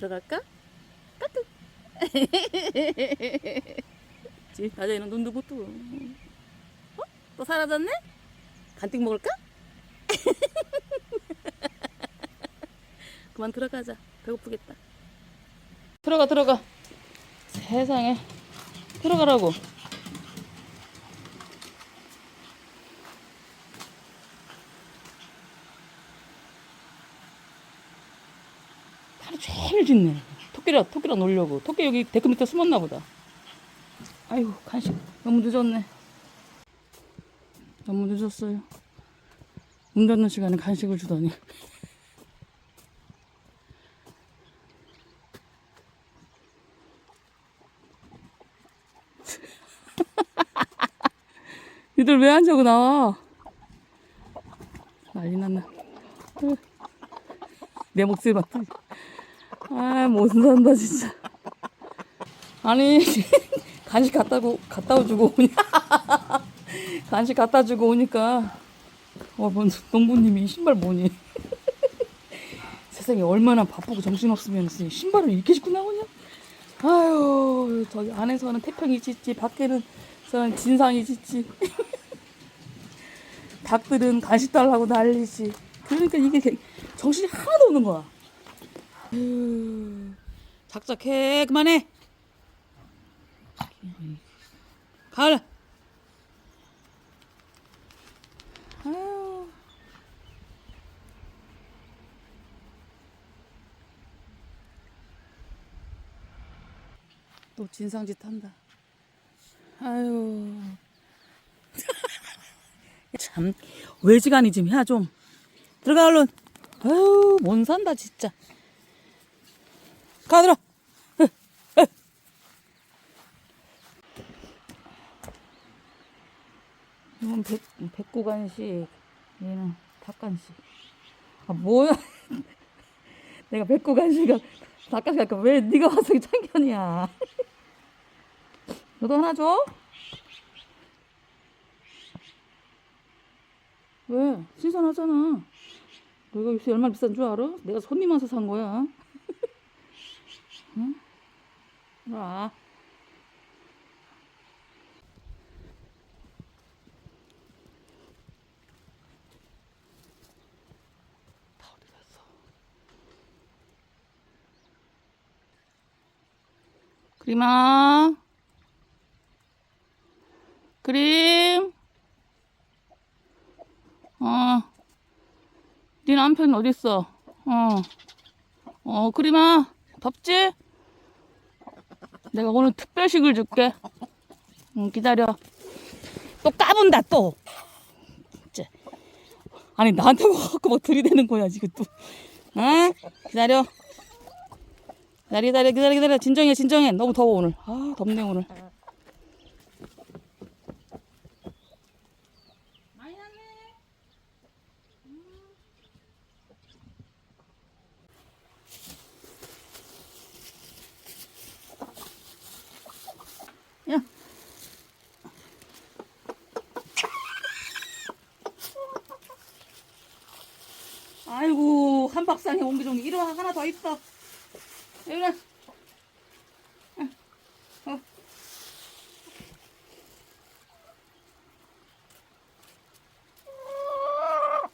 들어갈까? 까뚜. 지 낮에는 눈도 못 뜨고. 어? 또 사라졌네? 간띵 먹을까? 그만 들어가자. 배고프겠다. 들어가 들어가. 세상에. 들어가라고. 하루 종일 짖네. 토끼랑, 토끼랑 놀려고. 토끼 여기 데크 밑에 숨었나 보다. 아이고, 간식. 너무 늦었네. 너무 늦었어요. 문 닫는 시간에 간식을 주다니. 니들 왜 안 자고 나와? 난리 났네. 내 목소리만 들리 아, 못 산다, 진짜. 아니, 간식 갖다, 고, 갖다 주고 오냐. 간식 갖다 주고 오니까, 와, 뭔, 농부님이 이 신발 뭐니? 세상에 얼마나 바쁘고 정신없으면 신발을 이렇게 신고 나오냐? 아유, 저기 안에서는 태평이 짖지, 밖에는 저는 진상이 짖지. 닭들은 간식 달라고 난리지. 그러니까 이게 정신이 하나도 없는 거야. 작작해 그만해. 가을. 또 진상짓 한다. 아유. 참 외지간이 좀 해야 좀 들어가 얼른 아유 못 산다 진짜 가들어 이건 백, 백구 간식 얘는 닭 간식 아 뭐야 내가 백구 간식을 닭 간식 할까 왜 네가 와서 참견이야 너도 하나 줘? 왜? 신선하잖아. 너가 요새 얼마나 비싼 줄 알아? 내가 손님 와서 산 거야. 응? 이리 와. 그림아. 그림. 어. 네 남편 어딨어? 어. 어, 그림아. 덥지? 내가 오늘 특별식을 줄게. 응, 기다려. 또 까분다, 또. 진짜. 아니, 나한테 와갖고 막 들이대는 거야, 지금 또. 어? 기다려. 기다려, 기다려, 기다려, 기다려. 진정해, 진정해. 너무 더워, 오늘. 아, 덥네, 오늘. 많이 났네. 야. 아이고 한 박상에 옹기종기 이리 와 하나 더 있어 여기 와. 어. 어.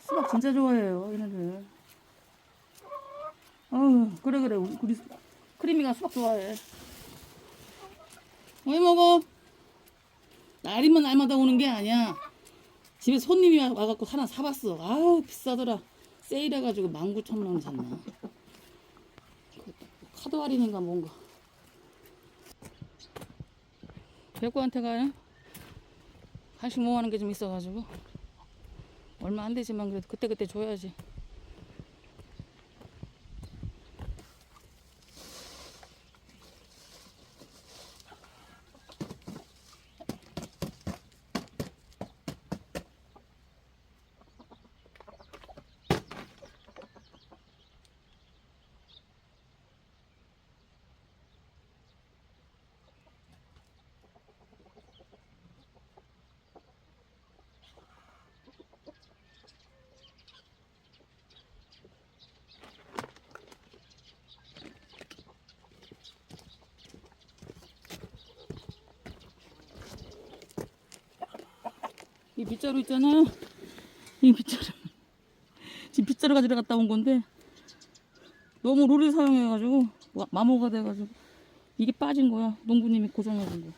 수박 진짜 좋아해요 얘네들 어 그래 그래 우리, 우리 크리미가 수박 좋아해 왜 먹어? 날이면 날마다 오는 게 아니야. 집에 손님이 와- 와갖고 하나 사봤어. 아우 비싸더라. 세일해가지고 19,000원 샀나. 그 카드 할인인가 뭔가. 백구한테 가요? 간식 모아는 게 좀 있어가지고. 얼마 안 되지만 그래도 그때그때 줘야지. 이 빗자루 있잖아요. 이 빗자루. 지금 빗자루 가지러 갔다 온 건데 너무 롤을 사용해가지고 마- 마모가 돼가지고 이게 빠진 거야. 농부님이 고정해준 거.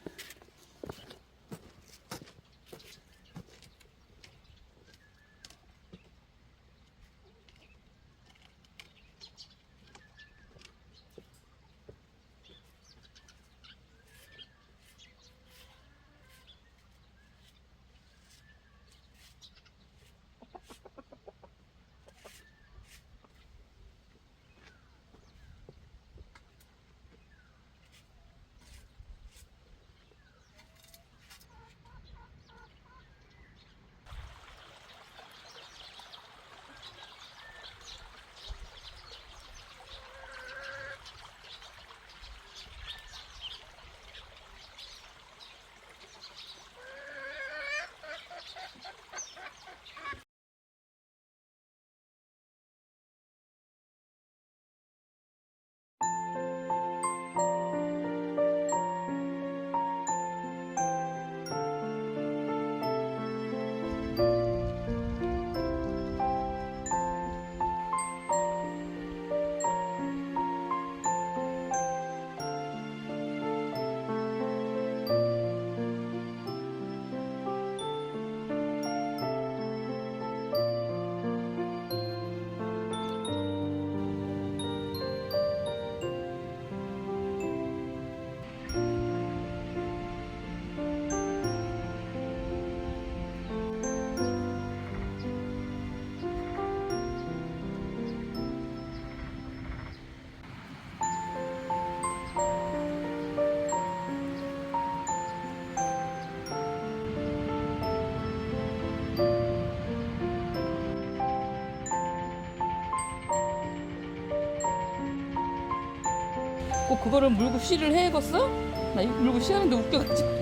그거를 물고 쉬를 해야겠어? 나 이거 물고 쉬하는데 웃겨가지고.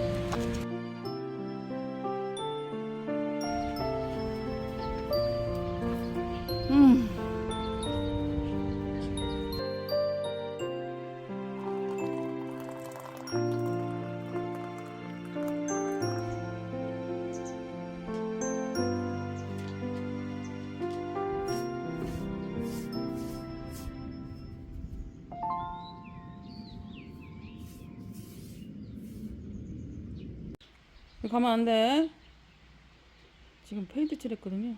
가면 안 돼. 지금 페인트 칠했거든요.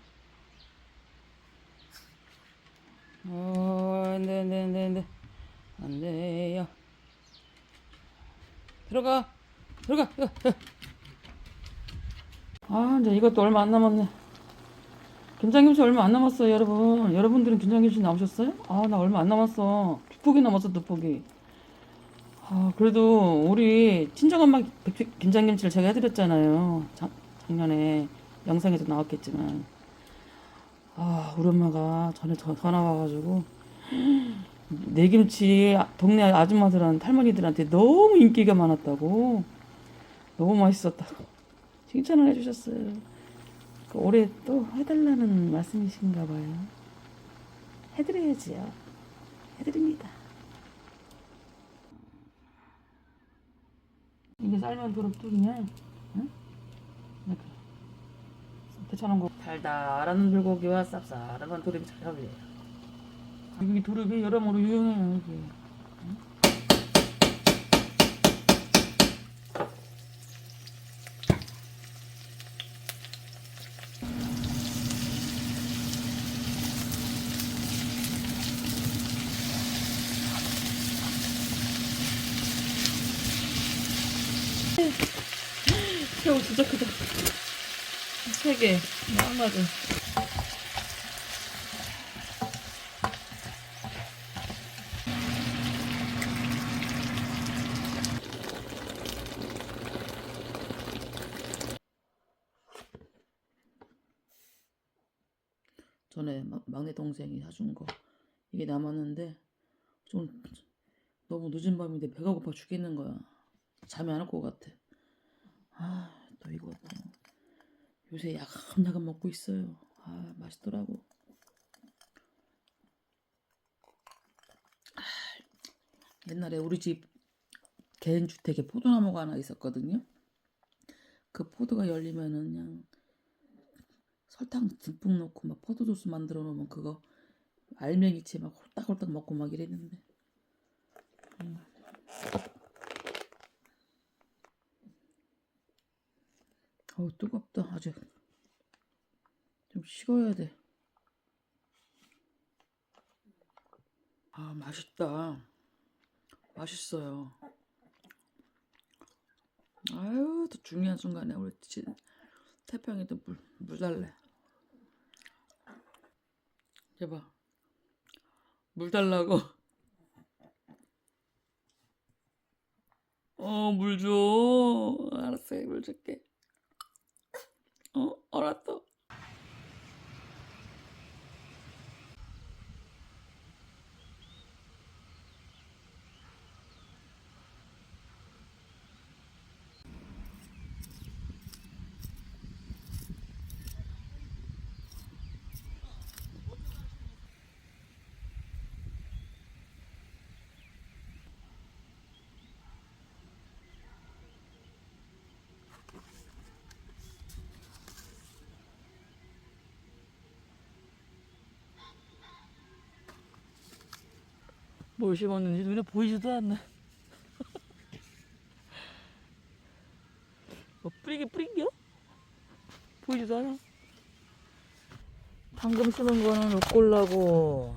어, 안 돼, 안 돼, 안 돼, 안 돼. 안 돼요. 들어가. 들어가. 들어가. 아, 이제 이것도 얼마 안 남았네. 김장김치 얼마 안 남았어요, 여러분. 여러분들은 김장김치 나오셨어요? 아, 나 얼마 안 남았어. 두 포기 남았어, 두 포기. 아, 그래도 우리 친정엄마 백- 김장김치를 제가 해드렸잖아요. 작, 작년에 영상에도 나왔겠지만. 아, 우리 엄마가 전에 저- 전화 와가지고 내 김치 동네 아줌마들한테 할머니들한테 너무 인기가 많았다고 너무 맛있었다고 칭찬을 해주셨어요. 그 올해 또 해달라는 말씀이신가 봐요. 해드려야지요. 해드립니다. 이게 삶은 도릅뚝이냐? 응? 이렇게 대처럼 거 달달한 불고기와 쌉싸름한 도릅이 잘 어울려요. 여기 도릅이 여러모로 유용해요 여기. 응? 새우 진짜 크다. 세 개. 딱 맞아. 전에 막- 막내 동생이 사준 거 이게 남았는데 좀 너무 늦은 밤인데 배가 고파 죽겠는 거야. 잠이 안 올 것 같아. 아, 또 이거 또 요새 야금야금 먹고 있어요. 아, 맛있더라고. 아, 옛날에 우리 집 개인 주택에 포도나무가 하나 있었거든요. 그 포도가 열리면은 그냥 설탕 듬뿍 넣고 막 포도 주스 만들어 놓으면 그거 알맹이채 막 홀딱홀딱 먹고 막 이랬는데. 음. 어우 뜨겁다 아직 좀 식어야 돼. 아 맛있다. 맛있어요. 아유 또 중요한 순간에 우리 지- 태평이도 물, 물 달래. 해봐. 물 달라고. 어, 물 줘. 알았어, 물 줄게. 어, 알았어. 뭘 심었는지 눈에 보이지도 않네. 뭐 뿌리기 뿌리겨? 보이지도 않아. 방금 심은 거는 루꼴라고.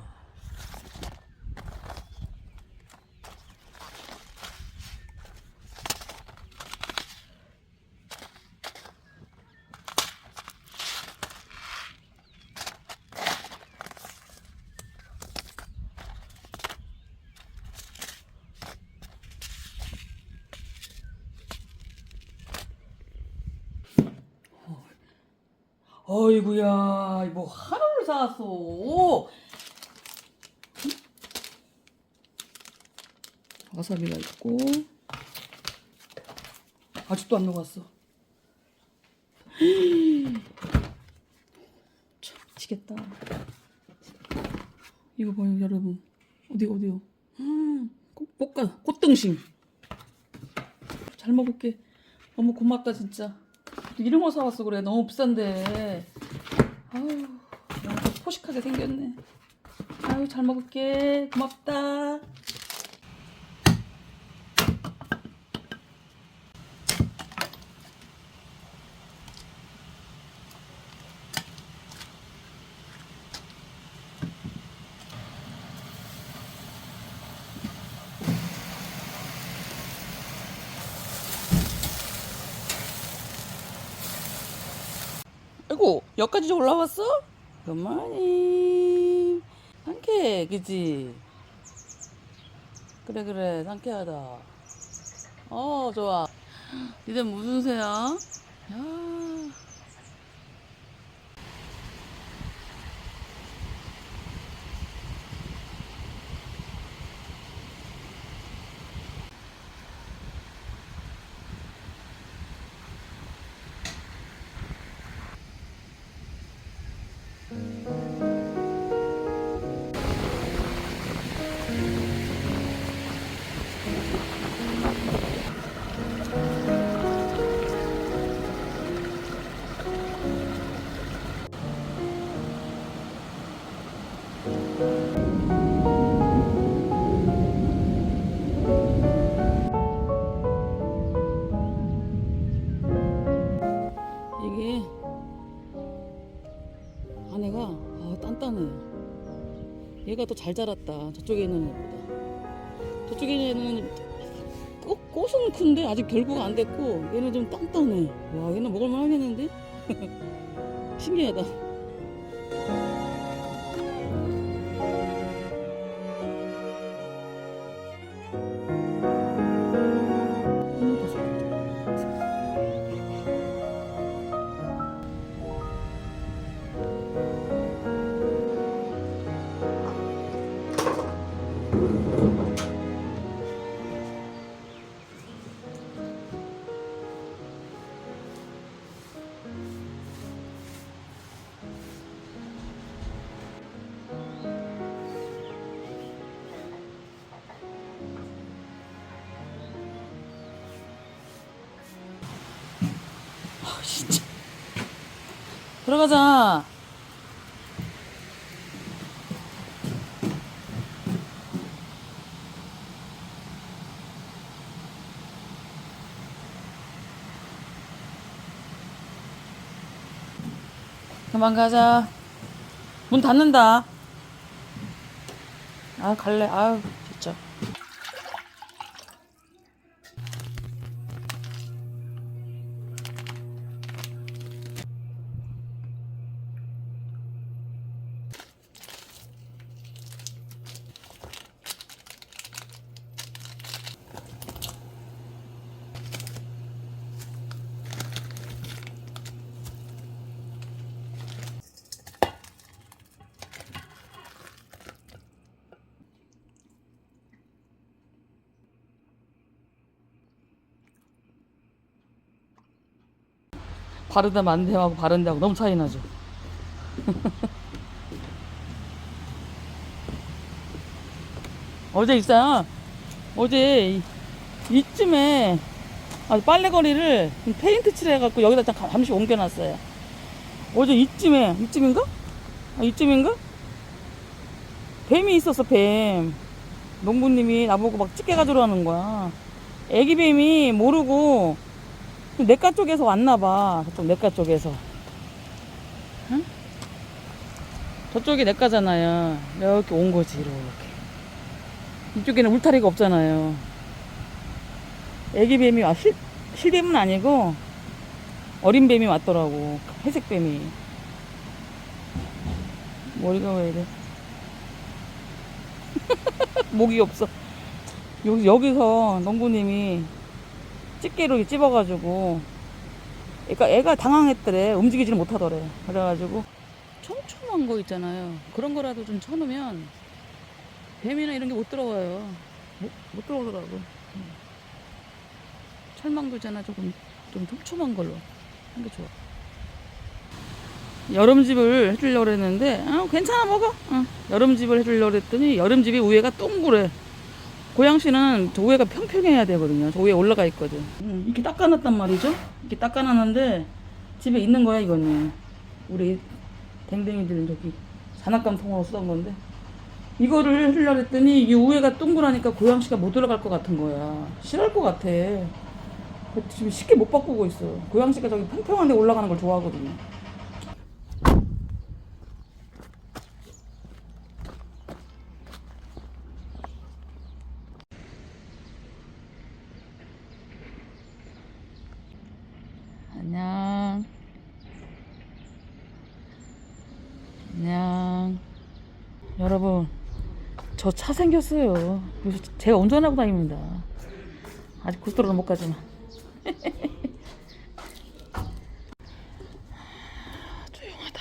어이구야, 뭐 사왔어. 와사비가 있고 아직도 안 녹았어. 참 미치겠다. 이거 봐요, 여러분. 어디 어디요? 음, 꽃 볶아 꽃등심. 잘 먹을게. 너무 고맙다 진짜. 이런 거 사왔어 그래 너무 비싼데 아유 포식하게 생겼네. 아유 잘 먹을게. 고맙다. 아이고 여기까지 올라왔어? 그만이 상쾌해 그지? 그래 그래 상쾌하다 어 좋아 이제 무슨 새야? 야 얘가 더 잘 자랐다. 저쪽에 있는 애보다. 저쪽에 있는 애는 꽃, 꽃은 큰데 아직 결부가 안 됐고 얘는 좀 단단해. 와 얘는 먹을만 하겠는데? 신기하다. 진짜 들어가자. 그만 가자. 문 닫는다. 아, 갈래. 아유, 진짜. 바르다 만대하고 바른다고 너무 차이 나죠. 어제 있어요. 어제 이- 이쯤에 아, 빨래거리를 페인트 칠해갖고 여기다 잠시 옮겨놨어요. 어제 이쯤에 이쯤인가? 아, 이쯤인가? 뱀이 있었어 뱀. 농부님이 나보고 막 집게 하는 거야. 애기 뱀이 모르고 내과 쪽에서 왔나 봐. 저쪽 내과 쪽에서. 응? 저쪽이 내과잖아요. 이렇게 온 거지, 이렇게. 이쪽에는 울타리가 없잖아요. 애기 뱀이, 와, 실, 실뱀은 아니고, 어린 뱀이 왔더라고. 회색 뱀이. 머리가 왜 이래. 목이 없어. 여기, 여기서 농부님이 집게로 이렇게 찝어가지고. 애가, 애가 당황했더래. 움직이지를 못하더래. 그래가지고. 촘촘한 거 있잖아요. 그런 거라도 좀 쳐놓으면 뱀이나 이런 게 못 들어와요. 못, 못 들어오더라고. 음. 철망도 있잖아 조금. 좀 촘촘한 걸로. 한 게 좋아. 여름집을 해주려고 했는데 아, 괜찮아 먹어. 응. 여름집을 해주려고 했더니 여름집이 위에가 동그래 고양시는 저 위에가 평평해야 되거든요. 저 위에 올라가 있거든. 음, 이렇게 닦아놨단 말이죠. 이렇게 닦아놨는데 집에 있는 거야 이거는. 우리 댕댕이들 저기 장난감 통으로 쓰던 건데 이거를 하려고 했더니 이 위에가 동그라니까 고양시가 못 올라갈 것 같은 거야. 싫어할 것 같아. 지금 쉽게 못 바꾸고 있어. 고양시가 저기 평평한 데 올라가는 걸 좋아하거든요. 안녕. 안녕. 여러분, 저 차 생겼어요. 제가 운전하고 다닙니다. 아직 고속도로는 못 가지만. 조용하다.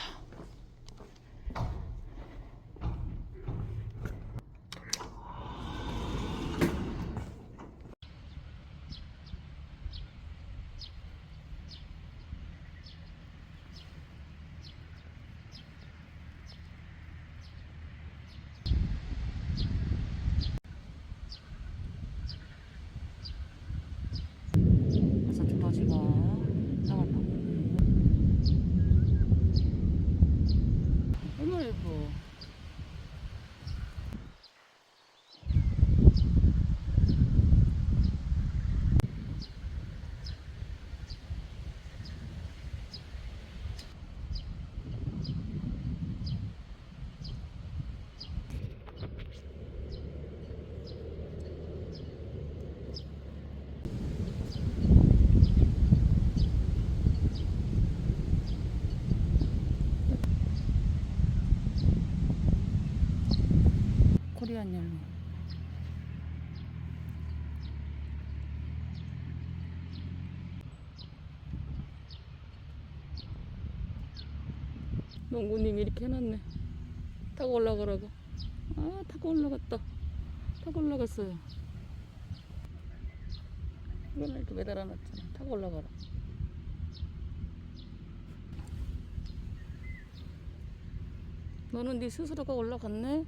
더지가 나갔다. 얼마나 예뻐. 코리안 열무. 농구님이 이렇게 해놨네. 타고 올라가라고. 아, 타고 올라갔다. 타고 올라갔어요. 이거는 이렇게 매달아놨잖아. 타고 올라가라. 너는 네 스스로가 올라갔네?